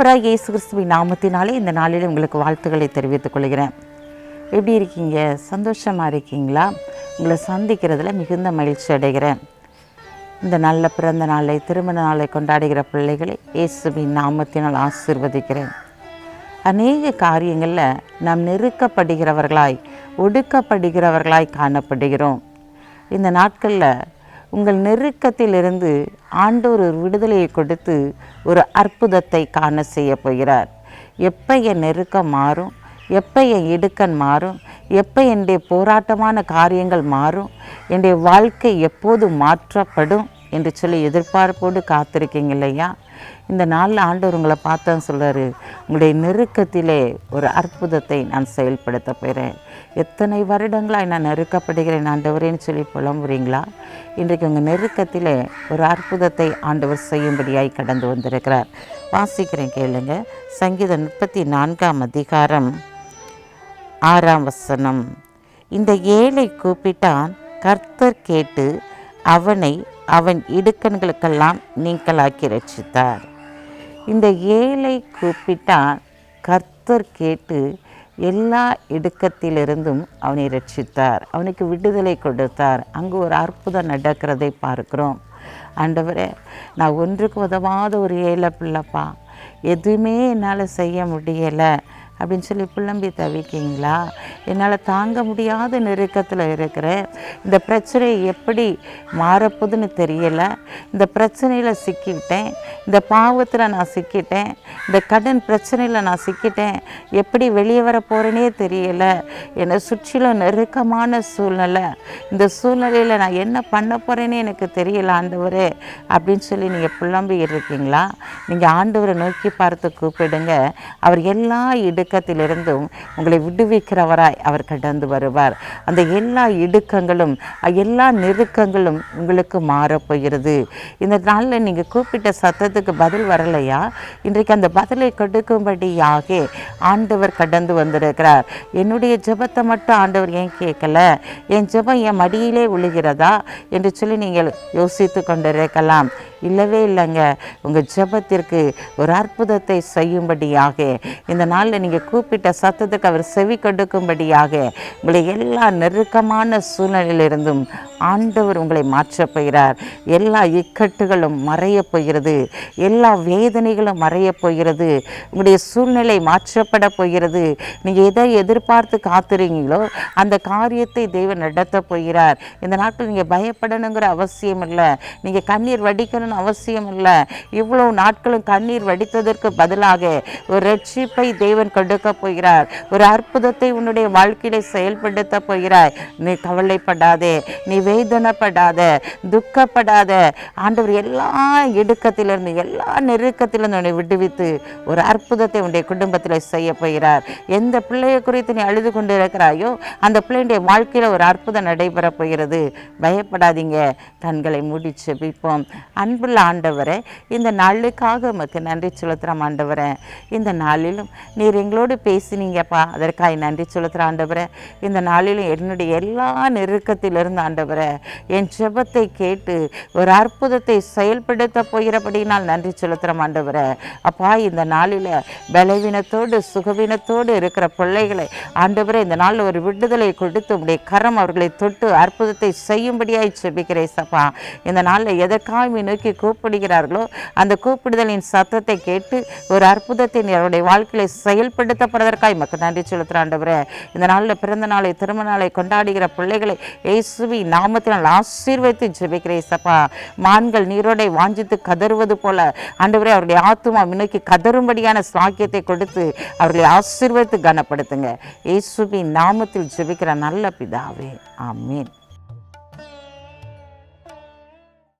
ஆண்டவராக இயேசு கிறிஸ்துவின் நாமத்தினாலே இந்த நாளில் உங்களுக்கு வாழ்த்துக்களை தெரிவித்துக் கொள்கிறேன். எப்படி இருக்கீங்க? சந்தோஷமாக இருக்கீங்களா? உங்களை சந்திக்கிறதுல மிகுந்த மகிழ்ச்சி அடைகிறேன். இந்த நல்ல பிறந்த நாளை திருமண நாளை கொண்டாடுகிற பிள்ளைகளை இயேசுவின் நாமத்தினால் ஆசீர்வதிக்கிறேன். அநேக காரியங்களில் நாம் நெருக்கப்படுகிறவர்களாய் ஒடுக்கப்படுகிறவர்களாய் காணப்படுகிறோம். இந்த நாட்களில் உங்கள் நெருக்கத்திலிருந்து ஆண்டோர் ஒரு விடுதலையை கொடுத்து ஒரு அற்புதத்தை காண செய்ய போகிறார். எப்போ என் நெருக்கம் மாறும்? எப்போ என் இடுக்கன் மாறும்? எப்போ என்னுடைய போராட்டமான காரியங்கள் மாறும்? என்னுடைய வாழ்க்கை எப்போது மாற்றப்படும்? என்று சொல்லி எதிர்பார்ப்போடு காத்திருக்கீங்க இல்லையா? இந்த நாளில் ஆண்டவர் உங்களை பார்த்தேன்னு சொல்கிறாரு உங்களுடைய நெருக்கத்திலே ஒரு அற்புதத்தை நான் செயல்படுத்த போகிறேன் எத்தனை வருடங்களாக நான் நெருக்கப்படுகிறேன் ஆண்டவரேன்னு சொல்லி புலம்புறீங்களா? இன்றைக்கு உங்கள் நெருக்கத்தில் ஒரு அற்புதத்தை ஆண்டவர் செய்யும்படியாய் கடந்து வந்திருக்கிறார். வாசிக்கிறேன் கேளுங்க. சங்கீதம் முப்பத்தி நான்காம் அதிகாரம் ஆறாம் வசனம். இந்த ஏழை கூப்பிட்டான். கர்த்தர் கேட்டு அவனை அவன் இடுக்கண்களுக்கெல்லாம் நீங்களாக்கி ரட்சித்தார். இந்த ஏழை கூப்பிட்டான். கர்த்தர் கேட்டு எல்லா இடுக்கத்திலிருந்தும் அவனை ரட்சித்தார். அவனுக்கு விடுதலை கொடுத்தார். அங்கு ஒரு அற்புதம் நடக்கிறதை பார்க்கிறோம். ஆண்டவரே நான் ஒன்றுக்கு உதவாத ஒரு ஏழை பிள்ளைப்பா. எதுவுமே என்னால் செய்ய முடியலை. அப்படின்னு சொல்லி புலம்பி தவிக்கிங்களா? என்னால் தாங்க முடியாத நெருக்கத்தில் இருக்கிறேன். இந்த பிரச்சனை எப்படி மாறப்போகுதுன்னு தெரியலை. இந்த பிரச்சனையில் சிக்கிக்கிட்டேன் இந்த பாவத்தில் நான் சிக்கிட்டேன். இந்த கடன் பிரச்சனையில் நான் சிக்கிட்டேன். எப்படி வெளியே வர போகிறேனே தெரியலை. என்னை சுற்றிலும் நெருக்கமான சூழ்நிலை. இந்த சூழ்நிலையில் நான் என்ன பண்ண போகிறேனே எனக்கு தெரியல ஆண்டவரே அப்படின்னு சொல்லி நீங்கள் புலம்பி இருக்கீங்களா? நீங்கள் ஆண்டவரை நோக்கி பார்த்து கூப்பிடுங்க. அவர் எல்லா இடுக்கத்திலிருந்தும் உங்களை விடுவிக்கிறவராய் அவர் கடந்து வருவார். அந்த எல்லா இடுக்கங்களும் எல்லா நெருக்கங்களும் உங்களுக்கு மாறப்போகிறது. இந்த நாளில் நீங்கள் கூப்பிட்ட சத்தத்துக்கு பதில் வரலையா? இன்றைக்கு அந்த பதிலை கொடுக்கும்படியாக ஆண்டவர் கடந்து வந்திருக்கிறார். என்னுடைய ஜெபத்தை மட்டும் ஆண்டவர் ஏன் கேட்கல? என் ஜெபம் என் மடியிலே விழுகிறதா என்று சொல்லி நீங்கள் யோசித்து கொண்டிருக்கலாம். இல்லவே இல்லைங்க. உங்கள் ஜெபத்திற்கு ஒரு அற்புதத்தை செய்யும்படியாக இந்த நாளில் நீங்கள் கூப்பிட்ட சத்தத்துக்கு அவர் செவி கொடுக்கும்படியாக உங்களை எல்லா நெருக்கமான சூழ்நிலையிலிருந்தும் ஆண்டவர் உங்களை மாற்றப் போகிறார். எல்லா இக்கட்டுகளும் மறையப் போகிறது. எல்லா வேதனைகளும் மறையப் போகிறது. உங்களுடைய சூழ்நிலை மாற்றப்பட போகிறது. நீங்கள் எதை எதிர்பார்த்து காத்துறீங்களோ அந்த காரியத்தை தெய்வம் நடத்த போகிறார். இந்த நாட்கள் நீங்கள் பயப்படணுங்கிற அவசியம் இல்லை. நீங்கள் கண்ணீர் வடிக்கணும்னு அவசியம் இல்லை. இவ்வளோ நாட்களும் கண்ணீர் வடித்ததற்கு பதிலாக ஒரு ரட்சிப்பை தேவன் கொடுக்க போகிறார். ஒரு அற்புதத்தை உன்னுடைய வாழ்க்கையில செயல்படுத்த போகிறாய் நீ கவலைப்படாதே நீ வேதனைப்படாத துக்கப்படாத. ஆண்டவர் எல்லா இடுக்கத்திலிருந்து எல்லா நெருக்கத்திலிருந்து உன்னை விடுவித்து ஒரு அற்புதத்தை உன்னுடைய குடும்பத்தில் செய்ய போகிறார். எந்த பிள்ளையை குறித்து நீ அழுது கொண்டு இருக்கிறாயோ அந்த பிள்ளையுடைய வாழ்க்கையில் ஒரு அற்புதம் நடைபெற போகிறது. பயப்படாதீங்க. கண்களை மூடி செபிப்போம் அன்புள்ள ஆண்டவரே இந்த நாளுக்காக உமக்கு நன்றி செலுத்துகிறோம் ஆண்டவரே. இந்த நாளிலும் நீர் எங்களோடு பேசினீங்கப்பா. அதற்காக நன்றி செலுத்துகிற ஆண்டவரே. இந்த நாளிலும் என்னுடைய எல்லா நெருக்கத்திலிருந்து ஆண்டவரே என் ஜெபத்தை கேட்டு ஒரு அற்புதத்தை செயல்படுத்த போகிறபடினால் நாள் நன்றி செலுத்துகிறோம் ஆண்டவரை. அப்பா இந்த நாளில் பலவீனத்தோடு சுகவீனத்தோடு இருக்கிற பிள்ளைகளை ஆண்டவரை இந்த நாளில் ஒரு விடுதலை கொடுத்து உடைய கரம் அவர்களை தொட்டு அற்புதத்தை செய்யும்படியாய் செபிக்கிறேன் சப்பா இந்த நாளில் எதற்காக நோக்கி கூப்பிடுகிறார்களோ அந்த கூப்பிடுதலின் சத்தத்தை கேட்டு ஒரு அற்புதத்தை அவருடைய வாழ்க்கையை செயல்படுத்தப்படுவதற்காக மக்கள் நன்றி செலுத்துகிற ஆண்டவரே. இந்த நாளில் பிறந்த நாளை திருமண நாளை கொண்டாடுகிற பிள்ளைகளை இயேசுவி நாமத்தினால் ஆசீர்வதித்து ஜெபிக்கிறேன் சப்பா மான்கள் நீரோடை வாஞ்சித்து கதறுவது போல போல ஆண்டவரே அவருடைய ஆத்துமா முன்னோக்கி கதறும்படியான சாக்கியத்தை கொடுத்து அவர்களை ஆசீர்வதித்து கனப்படுத்துங்க. இயேசுவின் நாமத்தில் ஜெபிக்கிற நல்ல பிதாவே. ஆமீன்.